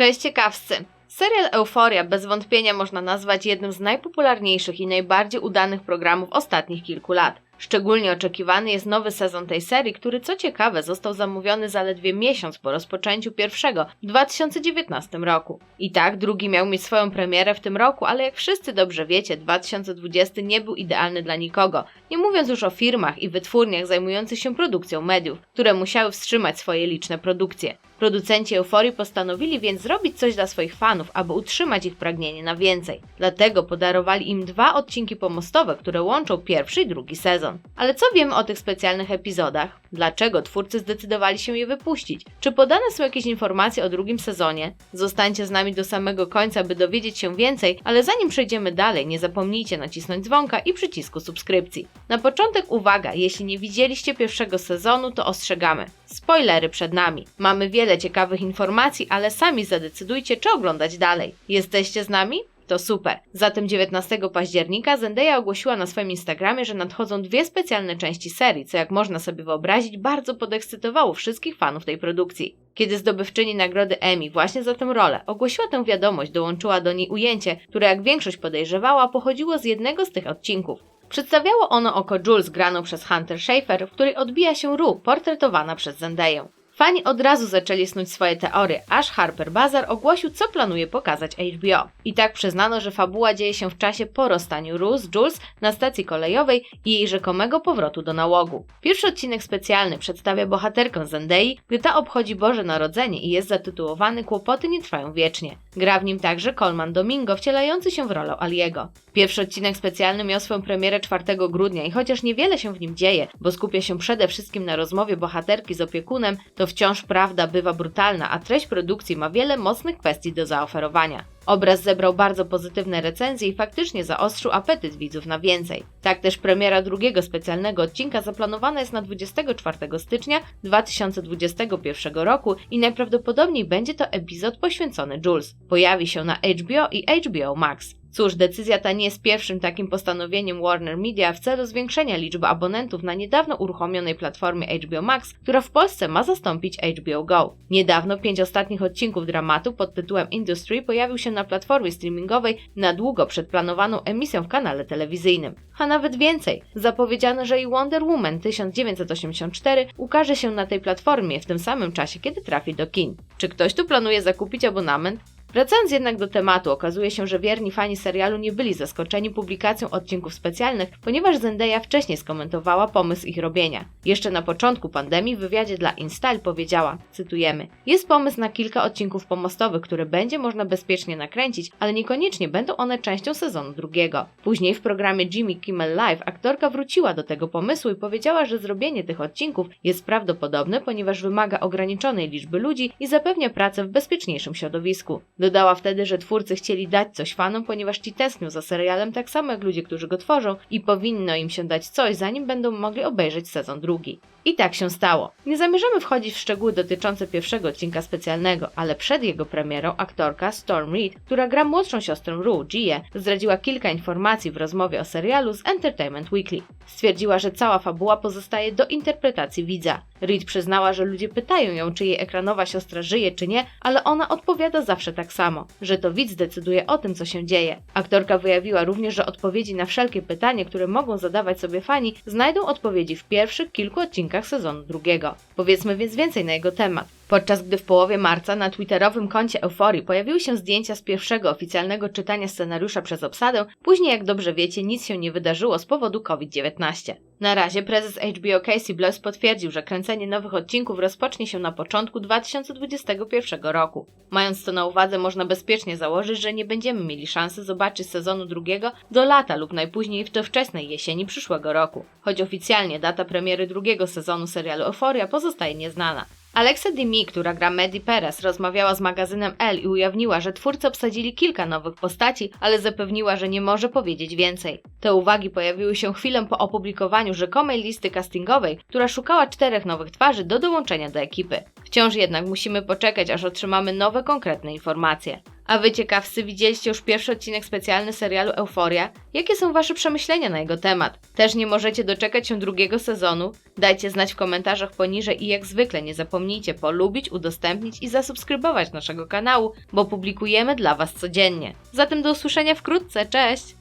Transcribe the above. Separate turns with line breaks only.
Cześć ciekawscy! Serial Euforia bez wątpienia można nazwać jednym z najpopularniejszych i najbardziej udanych programów ostatnich kilku lat. Szczególnie oczekiwany jest nowy sezon tej serii, który co ciekawe został zamówiony zaledwie miesiąc po rozpoczęciu pierwszego w 2019 roku. I tak drugi miał mieć swoją premierę w tym roku, ale jak wszyscy dobrze wiecie, 2020 nie był idealny dla nikogo, nie mówiąc już o firmach i wytwórniach zajmujących się produkcją mediów, które musiały wstrzymać swoje liczne produkcje. Producenci Euforii postanowili więc zrobić coś dla swoich fanów, aby utrzymać ich pragnienie na więcej. Dlatego podarowali im dwa odcinki pomostowe, które łączą pierwszy i drugi sezon. Ale co wiemy o tych specjalnych epizodach? Dlaczego twórcy zdecydowali się je wypuścić? Czy podane są jakieś informacje o drugim sezonie? Zostańcie z nami do samego końca, by dowiedzieć się więcej, ale zanim przejdziemy dalej, nie zapomnijcie nacisnąć dzwonka i przycisku subskrypcji. Na początek uwaga, jeśli nie widzieliście pierwszego sezonu, to ostrzegamy. Spoilery przed nami. Mamy wiele ciekawych informacji, ale sami zadecydujcie, czy oglądać dalej. Jesteście z nami? To super. Zatem 19 października Zendaya ogłosiła na swoim Instagramie, że nadchodzą dwie specjalne części serii, co jak można sobie wyobrazić bardzo podekscytowało wszystkich fanów tej produkcji. Kiedy zdobywczyni nagrody Emmy właśnie za tę rolę ogłosiła tę wiadomość, dołączyła do niej ujęcie, które jak większość podejrzewała pochodziło z jednego z tych odcinków. Przedstawiało ono oko Jules graną przez Hunter Schafer, w której odbija się Rue, portretowana przez Zendaję. Fani od razu zaczęli snuć swoje teorie, aż Harper Bazar ogłosił, co planuje pokazać HBO. I tak przyznano, że fabuła dzieje się w czasie po rozstaniu z Jules na stacji kolejowej i jej rzekomego powrotu do nałogu. Pierwszy odcinek specjalny przedstawia bohaterkę Zendei, gdy ta obchodzi Boże Narodzenie i jest zatytułowany Kłopoty nie trwają wiecznie. Gra w nim także Colman Domingo, wcielający się w rolę Aliego. Pierwszy odcinek specjalny miał swoją premierę 4 grudnia i chociaż niewiele się w nim dzieje, bo skupia się przede wszystkim na rozmowie bohaterki z opiekunem, to wciąż prawda bywa brutalna, a treść produkcji ma wiele mocnych kwestii do zaoferowania. Obraz zebrał bardzo pozytywne recenzje i faktycznie zaostrzył apetyt widzów na więcej. Tak też premiera drugiego specjalnego odcinka zaplanowana jest na 24 stycznia 2021 roku i najprawdopodobniej będzie to epizod poświęcony Jules. Pojawi się na HBO i HBO Max. Cóż, decyzja ta nie jest pierwszym takim postanowieniem Warner Media w celu zwiększenia liczby abonentów na niedawno uruchomionej platformie HBO Max, która w Polsce ma zastąpić HBO Go. Niedawno pięć ostatnich odcinków dramatu pod tytułem Industry pojawił się na platformie streamingowej na długo przed planowaną emisją w kanale telewizyjnym. A nawet więcej, zapowiedziano, że i Wonder Woman 1984 ukaże się na tej platformie w tym samym czasie, kiedy trafi do kin. Czy ktoś tu planuje zakupić abonament? Wracając jednak do tematu, okazuje się, że wierni fani serialu nie byli zaskoczeni publikacją odcinków specjalnych, ponieważ Zendaya wcześniej skomentowała pomysł ich robienia. Jeszcze na początku pandemii w wywiadzie dla InStyle powiedziała, cytujemy, jest pomysł na kilka odcinków pomostowych, które będzie można bezpiecznie nakręcić, ale niekoniecznie będą one częścią sezonu drugiego. Później w programie Jimmy Kimmel Live aktorka wróciła do tego pomysłu i powiedziała, że zrobienie tych odcinków jest prawdopodobne, ponieważ wymaga ograniczonej liczby ludzi i zapewnia pracę w bezpieczniejszym środowisku. Dodała wtedy, że twórcy chcieli dać coś fanom, ponieważ ci tęsknią za serialem tak samo jak ludzie, którzy go tworzą i powinno im się dać coś, zanim będą mogli obejrzeć sezon drugi. I tak się stało. Nie zamierzamy wchodzić w szczegóły dotyczące pierwszego odcinka specjalnego, ale przed jego premierą aktorka Storm Reed, która gra młodszą siostrę Rue, Gia, zdradziła kilka informacji w rozmowie o serialu z Entertainment Weekly. Stwierdziła, że cała fabuła pozostaje do interpretacji widza. Reed przyznała, że ludzie pytają ją, czy jej ekranowa siostra żyje, czy nie, ale ona odpowiada zawsze tak samo, że to widz decyduje o tym, co się dzieje. Aktorka wyjawiła również, że odpowiedzi na wszelkie pytania, które mogą zadawać sobie fani, znajdą odpowiedzi w pierwszych kilku odcinkach sezonu drugiego. Powiedzmy więc więcej na jego temat. Podczas gdy w połowie marca na twitterowym koncie Euforii pojawiły się zdjęcia z pierwszego oficjalnego czytania scenariusza przez obsadę, później jak dobrze wiecie nic się nie wydarzyło z powodu COVID-19. Na razie prezes HBO Casey Bloys potwierdził, że kręcenie nowych odcinków rozpocznie się na początku 2021 roku. Mając to na uwadze można bezpiecznie założyć, że nie będziemy mieli szansy zobaczyć sezonu drugiego do lata lub najpóźniej w do wczesnej jesieni przyszłego roku. Choć oficjalnie data premiery drugiego sezonu serialu Euphoria pozostaje nieznana. Alexa Demi, która gra Maddie Perez, rozmawiała z magazynem Elle i ujawniła, że twórcy obsadzili kilka nowych postaci, ale zapewniła, że nie może powiedzieć więcej. Te uwagi pojawiły się chwilę po opublikowaniu rzekomej listy castingowej, która szukała czterech nowych twarzy do dołączenia do ekipy. Wciąż jednak musimy poczekać, aż otrzymamy nowe konkretne informacje. A wy ciekawscy widzieliście już pierwszy odcinek specjalny serialu Euforia? Jakie są wasze przemyślenia na jego temat? Też nie możecie doczekać się drugiego sezonu? Dajcie znać w komentarzach poniżej i jak zwykle nie zapomnijcie polubić, udostępnić i zasubskrybować naszego kanału, bo publikujemy dla was codziennie. Zatem do usłyszenia wkrótce, cześć!